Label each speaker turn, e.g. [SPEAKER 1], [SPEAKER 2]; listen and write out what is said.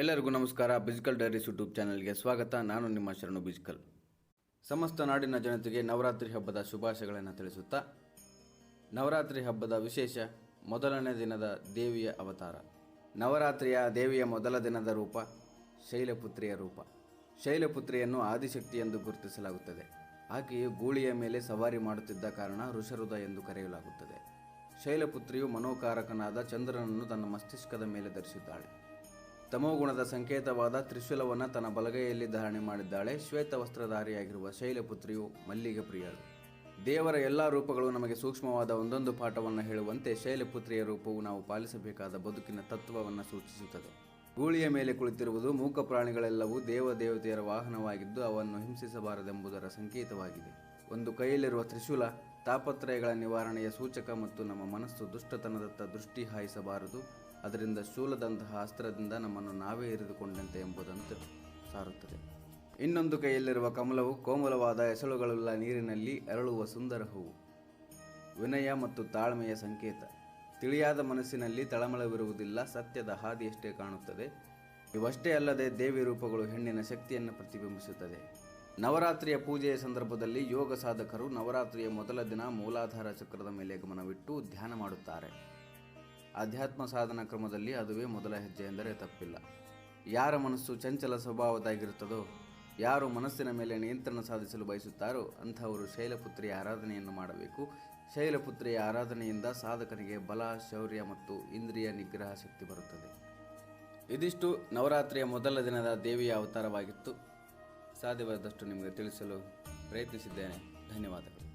[SPEAKER 1] ಎಲ್ಲರಿಗೂ ನಮಸ್ಕಾರ. ಬಿಜಿಕಲ್ diaries YouTube ಚಾನಲ್ಗೆ ಸ್ವಾಗತ. ನಾನು ನಿಮ್ಮ ಶರಣು ಬಿಜಿಕಲ್ ಸಮಸ್ತ ನಾಡಿನ ಜನತೆಗೆ ನವರಾತ್ರಿ ಹಬ್ಬದ ಶುಭಾಶಯಗಳನ್ನು ತಿಳಿಸುತ್ತಾ, ನವರಾತ್ರಿ ಹಬ್ಬದ ವಿಶೇಷ ಮೊದಲನೇ ದಿನದ ದೇವಿಯ ಅವತಾರ. ನವರಾತ್ರಿಯ ದೇವಿಯ ಮೊದಲ ದಿನದ ರೂಪ ಶೈಲಪುತ್ರಿಯ ರೂಪ. ಶೈಲಪುತ್ರಿಯನ್ನು ಆದಿಶಕ್ತಿ ಎಂದು ಗುರುತಿಸಲಾಗುತ್ತದೆ. ಆಕೆಯು ಗೂಳಿಯ ಮೇಲೆ ಸವಾರಿ ಮಾಡುತ್ತಿದ್ದ ಕಾರಣ ಋಷರುದ ಎಂದು ಕರೆಯಲಾಗುತ್ತದೆ. ಶೈಲಪುತ್ರಿಯು ಮನೋಕಾರಕನಾದ ಚಂದ್ರನನ್ನು ತನ್ನ ಮಸ್ತಿಷ್ಕದ ಮೇಲೆ ಧರಿಸಿದ್ದಾಳೆ. ತಮೋಗುಣದ ಸಂಕೇತವಾದ ತ್ರಿಶೂಲವನ್ನು ತನ್ನ ಬಲಗೈಯಲ್ಲಿ ಧಾರಣೆ ಮಾಡಿದ್ದಾಳೆ. ಶ್ವೇತ ವಸ್ತ್ರಧಾರಿಯಾಗಿರುವ ಶೈಲಪುತ್ರಿಯು ಮಲ್ಲಿಗೆ ಪ್ರಿಯಳು ದೇವರ ಎಲ್ಲ ರೂಪಗಳು ನಮಗೆ ಸೂಕ್ಷ್ಮವಾದ ಒಂದೊಂದು ಪಾಠವನ್ನು ಹೇಳುವಂತೆ ಶೈಲಪುತ್ರಿಯ ರೂಪವು ನಾವು ಪಾಲಿಸಬೇಕಾದ ಬದುಕಿನ ತತ್ವವನ್ನು ಸೂಚಿಸುತ್ತದೆ. ಗೂಳಿಯ ಮೇಲೆ ಕುಳಿತಿರುವುದು ಮೂಕ ಪ್ರಾಣಿಗಳೆಲ್ಲವೂ ದೇವ ದೇವತೆಯರ ವಾಹನವಾಗಿದ್ದು ಅವನ್ನು ಹಿಂಸಿಸಬಾರದೆಂಬುದರ ಸಂಕೇತವಾಗಿದೆ. ಒಂದು ಕೈಯಲ್ಲಿರುವ ತ್ರಿಶೂಲ ತಾಪತ್ರಯಗಳ ನಿವಾರಣೆಯ ಸೂಚಕ ಮತ್ತು ನಮ್ಮ ಮನಸ್ಸು ದುಷ್ಟತನದತ್ತ ದೃಷ್ಟಿ ಹಾಯಿಸಬಾರದು. ಅದರಿಂದ ಶೂಲದಂತಹ ಅಸ್ತ್ರದಿಂದ ನಮ್ಮನ್ನು ನಾವೇ ಇರಿದುಕೊಂಡಂತೆ ಎಂಬುದಂತೆ ಸಾರುತ್ತದೆ. ಇನ್ನೊಂದು ಕೈಯಲ್ಲಿರುವ ಕಮಲವು ಕೋಮಲವಾದ ಎಸಳುಗಳುಳ್ಳ ನೀರಿನಲ್ಲಿ ಅರಳುವ ಸುಂದರ ಹೂವು. ವಿನಯ ಮತ್ತು ತಾಳ್ಮೆಯ ಸಂಕೇತ. ತಿಳಿಯಾದ ಮನಸ್ಸಿನಲ್ಲಿ ತಳಮಳವಿರುವುದಿಲ್ಲ, ಸತ್ಯದ ಹಾದಿಯಷ್ಟೇ ಕಾಣುತ್ತದೆ. ಇವಷ್ಟೇ ಅಲ್ಲದೆ ದೇವಿ ರೂಪಗಳು ಹೆಣ್ಣಿನ ಶಕ್ತಿಯನ್ನು ಪ್ರತಿಬಿಂಬಿಸುತ್ತದೆ. ನವರಾತ್ರಿಯ ಪೂಜೆಯ ಸಂದರ್ಭದಲ್ಲಿ ಯೋಗ ಸಾಧಕರು ನವರಾತ್ರಿಯ ಮೊದಲ ದಿನ ಮೂಲಾಧಾರ ಚಕ್ರದ ಮೇಲೆ ಗಮನವಿಟ್ಟು ಧ್ಯಾನ ಮಾಡುತ್ತಾರೆ. ಅಧ್ಯಾತ್ಮ ಸಾಧನ ಕ್ರಮದಲ್ಲಿ ಅದುವೇ ಮೊದಲ ಹೆಜ್ಜೆ ಎಂದರೆ ತಪ್ಪಿಲ್ಲ. ಯಾರ ಮನಸ್ಸು ಚಂಚಲ ಸ್ವಭಾವದಾಗಿರುತ್ತದೋ, ಯಾರು ಮನಸ್ಸಿನ ಮೇಲೆ ನಿಯಂತ್ರಣ ಸಾಧಿಸಲು ಬಯಸುತ್ತಾರೋ ಅಂಥವರು ಶೈಲಪುತ್ರಿಯ ಆರಾಧನೆಯನ್ನು ಮಾಡಬೇಕು. ಶೈಲಪುತ್ರಿಯ ಆರಾಧನೆಯಿಂದ ಸಾಧಕನಿಗೆ ಬಲ, ಶೌರ್ಯ ಮತ್ತು ಇಂದ್ರಿಯ ನಿಗ್ರಹ ಶಕ್ತಿ ಬರುತ್ತದೆ. ಇದಿಷ್ಟು ನವರಾತ್ರಿಯ ಮೊದಲ ದಿನದ ದೇವಿಯ ಅವತಾರವಾಗಿತ್ತು. ಸಾಧ್ಯವಾದಷ್ಟು ನಿಮಗೆ ತಿಳಿಸಲು ಪ್ರಯತ್ನಿಸಿದ್ದೇನೆ. ಧನ್ಯವಾದಗಳು.